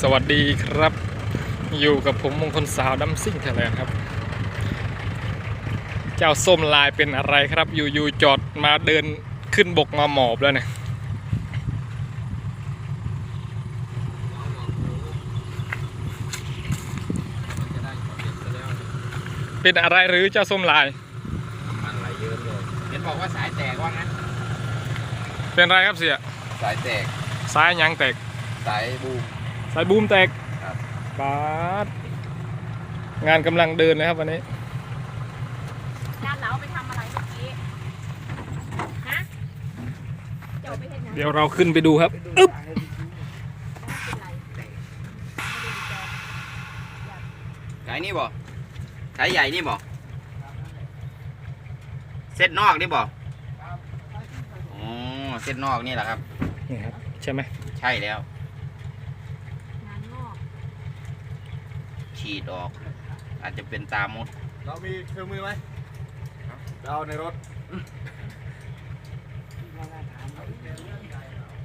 สวัสดีครับ อยู่กับผมมงคลสาวดัมซิ่งไทยแลนด์ครับ เจ้าส้มลายเป็นอะไรครับ อยู่ๆจอดมาเดินขึ้นบกมาหมอบแล้วเนี่ยเป็นอะไรหรือเจ้าส้มลาย มันไหลเยอะเลยเห็นบอกว่าสายแตกว่างั้น เป็นอะไรครับเสีย สายแตก สายยางแตก สายบูม สายบูมแตกครับ ปาดงานกำลังเดินนะครับวันนี้จานเราเอาไปทำอะไรเมื่อกี้ ฮะจะเอาไปเห็นนะเดี๋ยวเราขึ้นไปดูครับอึ๊บเป็นไรไม่ได้ดีใจสายนี่บ่สายใหญ่นี่บ่เส้นนอกนี่บ่อ๋อเส้นนอกนี่แหละครับ นี่ครับใช่ไหม ใช่แล้ว งานงอก ฉีดออก อาจจะเป็นตามด เรามีเครื่องมือไหมเราในรถ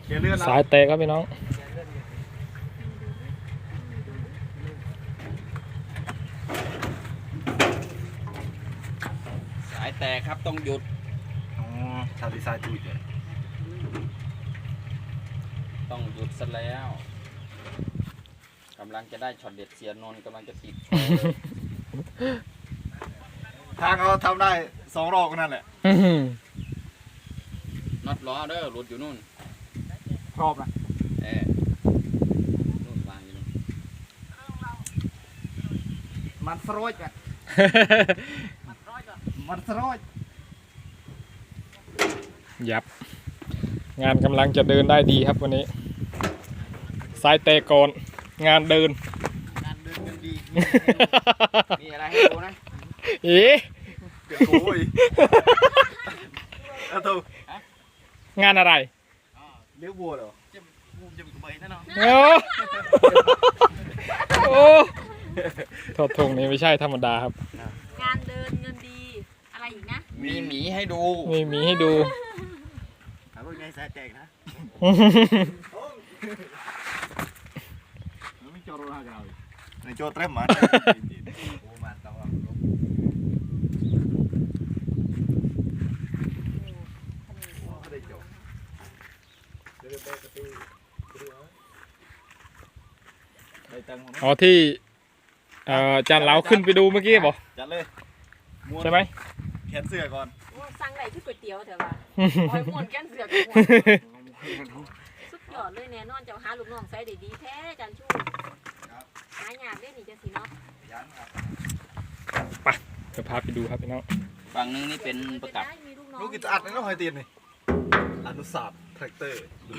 เขียนเลื่อนสายแตกครับพี่น้อง สายแตกครับต้องหยุด อ๋อชาวดีไซน์จุดเลย ต้องหยุดซะแล้วกำลังจะได้ช็อตเด็ดเสียนนท์กำลังจะติดทางเขาทำได้สองรอบก็นั่นแหละอื้อหือน็อตล้อเด้อหลุดอยู่นู่น รอบนะเออนู่นวางอยู่นู่นมันสโรยกันมันสโรยยับ งานกำลังจะเดินได้ดีครับวันนี้ สายแตกก่อน งานเดิน งานเดินกันดี มีอะไรให้ดูนะเอ๊ะเกิดโอ้ยแล้วตัวงานอะไรเลี้ยวบัวเหรอจะบูมจะมีใบแน่นอนโอ้โอ้ทอดทงนี้ไม่ใช่ธรรมดาครับ งานเดินเงินดีอะไรอีกนะ มีหมีให้ดู มีหมีให้ดูถามว่าไงสายแตกนะ ไม่จอดรถห้าเก้าในโจเตรมมาโอ้มาตลอดได้จบได้ตังค์อ๋อที่เอ่อจานเหลาขึ้นไปดูเมื่อกี้บอกจัดเลยม้วนใช่ไหมแขนเสื้อก่อนโอ้สั่งไหนที่ก๋วยเตี๋ยวเถอะวะคอยม่วนแก้นเสือกกับม่วน สุดยอดเลยเนี่ยนอนเจ้าหาลูกน้องใส่ได้ดีแท้จันชูหายากได้หนิจังสิเนาะจะพาไปดูครับพี่น้องฝั่งนึงนี่เป็นประกับมีลูกน้องลูกกิจอัดในน้องหอยตีนนี่อนุศาสตร์แทรกเตอร์ดู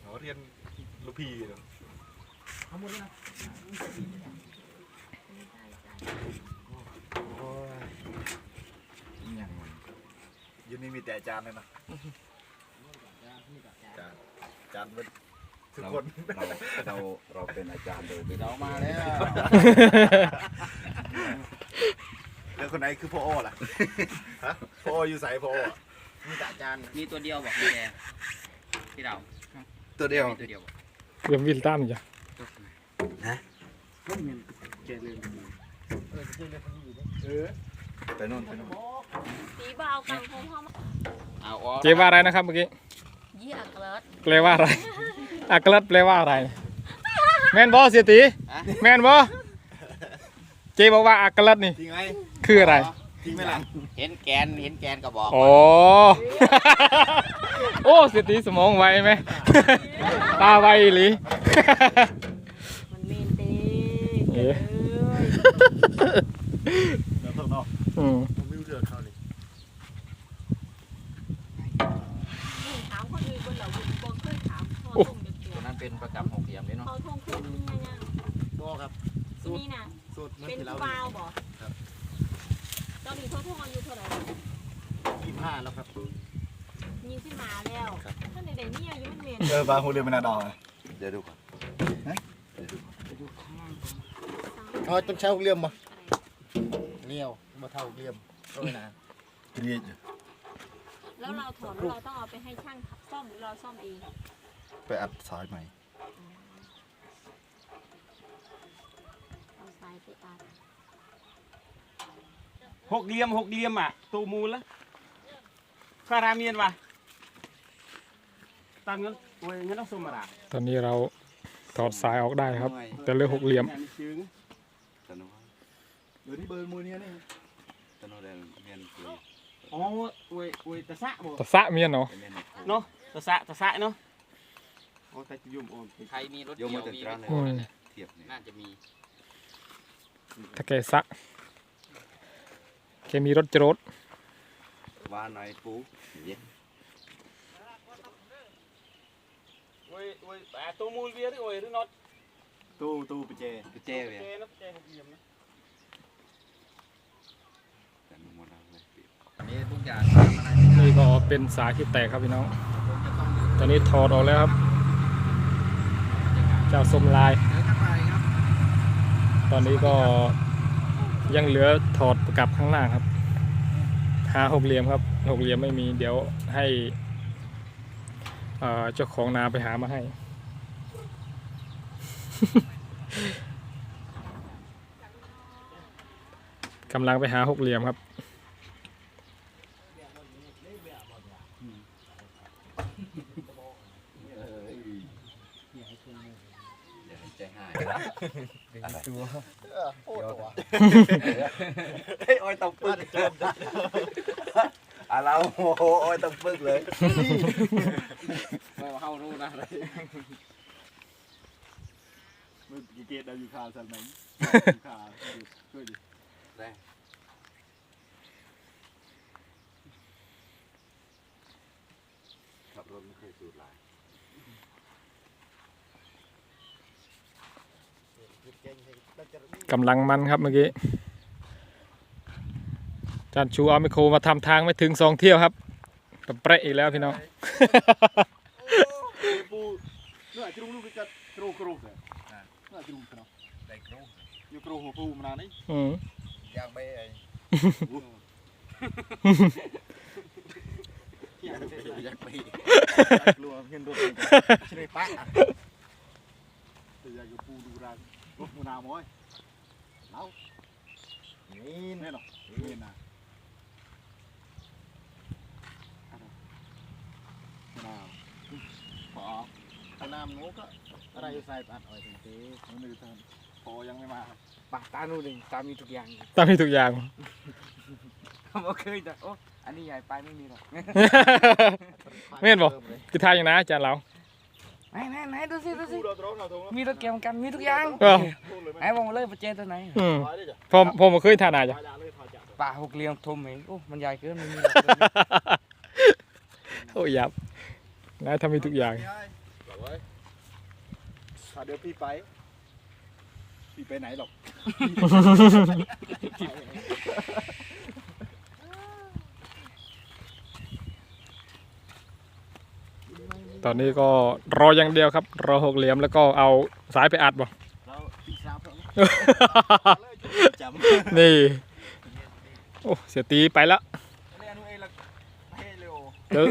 เขาเรียนลูกพี่เนาะโอ้ยอิหยังวะอยูนี่มีแต่อาจารย์เลยนะอาจารย์อาจารย์เป็น ทุกคนเราเราเป็นอาจารย์โดยไม่เรามาแล้วแล้วคนไหนคือพ่อโอ้ล่ะฮะพ่อโออยู่ใส่พ่อโออะมีแต่อาจารย์มีตัวเดียวบอกมีแกที่เราตัวเดียวมีตัวเดียวบอกเรียมวิลตันจ้ะไปโน่นไปโน่นสีเบากังโฮมห้องเอาออกเจว่าอะไรนะครับเมื่อกี้ยี่อักเลิศแปลว่าอะไร อักลัดแปลว่าอะไร แมนบอเสียตีฮะแมนบอเจบอกว่าอักลัดนี่ จริงไหมคืออะไร จริงไหมล่ะเห็นแกนเห็นแกนก็บอกอ๋อโอ้เสียตีสมองไวไหม ตาไวอีหรือมันเมนเต้เอ๊ะเดี๋ยวต้องเนาะ อืม ผมไม่รู้เรื่องเขาเลย ถามคนอื่นคนเราบ่เคยถามพอทุ่งเด็ก ตัวนั้นเป็นประกับหกเหลี่ยมเลยเนาะ เขาทุ่งขึ้นยังยัง บอกครับ นี่น่ะ สูตรเหมือนเป็นที่เราผู้บ่าวบ่ตอนนี้เขาทุ่งอายุเท่าไหร่ยี่ห้าแล้วครับ ยิงขึ้นมาแล้วท่านเด็กๆนี่อายุมันเมนเออบาฮูเรียนเป็นนาดอเลยเดี๋ยวดูก่อนเขาต้องใช้เลี่ยมมาเลี้ยวมาเท่าเลี่ยมก็ไม่นานเรียนแล้วเราถอดแล้วเราต้องเอาไปให้ช่างซ่อมหรือเราซ่อมเองไปอัดสายใหม่ เอาสายไปอัดหกเหลี่ยมหกเหลี่ยมอะตูมูลละคาราเมียนวะตามเงินโอ้ยเงินต้องสมราตอนนี้เราถอดสายออกได้ครับ แต่เหลือกหกเหลี่ยมแม่นจึงตะนุเดี๋ยวนี้เบอร์มือเนี้ยนี่ตะนุเดนเมียนคืออ๋อโอ้ยโอ้ยตะสะบ่ตะสะเมียนเนาะเมียนเนาะตะสะตะสะเนาะโอ้แต่จะยุ่มโอนไป ใครมีรถโยเกี่มยวมาแต่มีตรารถเลยโคนั่นแหละเทียบนี่น่าจะมี ตะแกสะแกมีรถจรดว่าหน่อยปูเย็นโอ้ยตูมูลเวียหรือโอ้ยหรือน็อตตู้ตู้ปเจปเจเว้ยเจนะเจหกเหลี่ยมนะแต่นุหมดแล้วเลยมีทุกอย่างนี่ก็เป็นสายที่แตกครับพี่น้อง ตอนนี้ถอดออกแล้วครับ เจ้าสมลาย ตอนนี้ก็ยังเหลือถอดประกับข้างล่างครับ หาหกเหลี่ยมครับหกเหลี่ยมไม่มีเดี๋ยวให้เอ่อเจ้าของนาไปหามาให้ กำลังไปหาหกเหลี่ยมครับ อย่าให้ใจ หายโอ้ตัวเฮ้ยอ้อยต้องปึกอะเราโอ้โหอ้อยต้องปึกเลยไม่ว่าเข้ารู้นะอะไรมือกีเกตเราอยู่คาสันไหมคาช่วยดิขับรถไม่เคยสูดหลาย กำลังมันครับเมื่อกี้จานชูเอาไมโครมาทำทางไม่ถึงสองเที่ยวครับกระเปรอะอีกแล้วพี่น้องปูเนื้อจะรู้ลูกจะกรูกรูเลยเนื้อจะรู้เนาะได้ครูอยู่กรูหัวปูมานานนี่อืมยังไม่ไอ้อยากไปยังไม่กลัวเห็นรถใช่ปะแต่อยากอยู่ปูดูรัง รถมูนามอยเอานี่แน่นอนนี่นะนาวพอถ้าน้ำนู้ก็อะไรใส่ตัดอ้อยถึงทีมันไม่ทันพอยังไม่มาปะตาหนูหนึ่งตามีทุกอย่างตามที่ทุกอย่างผมก็เคยแต่โอ้อันนี้ใหญ่ไปไม่มีหรอก ไม่เห็นบอกคือทางอย่างนะอาจารย์เรา ไหนไหนไหนดูสิดูสิปูเราตรงเราตรงมีรถเกี่ยวกันมีทุกอย่างเออ ไหนบอกมาเลยประเจนตัวไหนอืมถอยได้จ้ะผมผมบ่เคยทานอาจ้ะถอยด่าเลยถอยจากป่าหกเหลี่ยมทมเองโอ้มันใหญ่เกินมันมีหรอกโอ้ยยับนะทำมีทุกอย่างถ้าเดี๋ยวพี่ไป พี่ไปไหนหรอก ตอนนี้ก็รออย่างเดียวครับ รอหกเหลี่ยมแล้วก็เอาสายไปอัดบ่เราปีสามเพิ่มจำนี่ โอ้เสียตีไปแล้วเรียนเองละเฮ้เร็วเดี๋ยว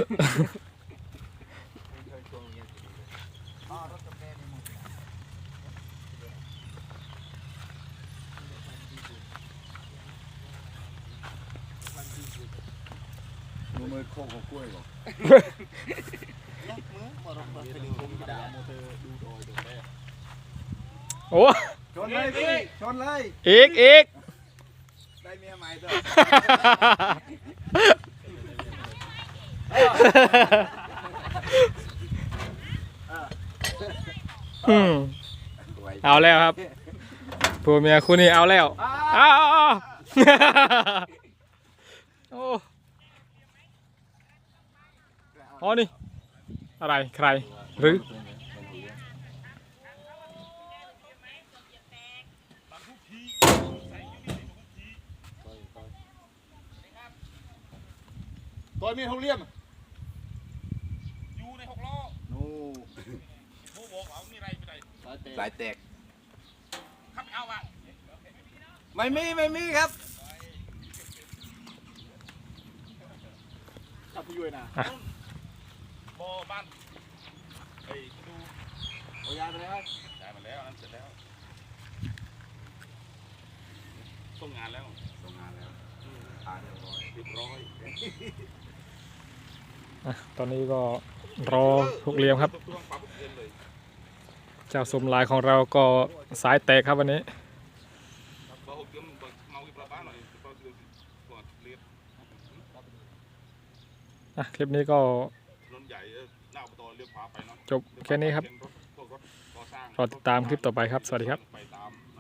มือมือโคกของกล้วยบอกมือมารถไปเร็วผมด่าโมเตอร์ดูดอยดูแม่ โอ้ชนเลยพี่ชนเลยอีกอีกได้เมียใหม่ด้วยอืมเอาแล้วครับผัวเมียคู่นี้เอาแล้วอ้าวอ้าวอ้าวโอ้อ๋อนี่ อะไรใครหรือตอนมีหกเลี่ยมอยู่ในหกล้อโน่ผู้บอกเอามีอะไรไปไหนสายแตกขับเอาอะไม่มีไม่มีครับขับพี่ยุ้ยนะ บอบ้านไอ้ดูโอ้ยายไปแล้วได้มาแล้วนั่นเสร็จแล้วส่งงานแล้วส่งงานแล้วผ่านเรียบร้อยเรียบร้อยอะตอนนี้ก็รอหกเหลี่ยมครับ ตัวปั๊บเกินเลยเจ้าสมลายของเราก็สายแตกครับวันนี้บอกหกเดือนบอกเมาอีกประบ้านหน่อยก็เดือนก่อนเรียบอะคลิปนี้ก็ จบแค่นี้ครับรอติดตามคลิปต่อไปครับ สวัสดีครับ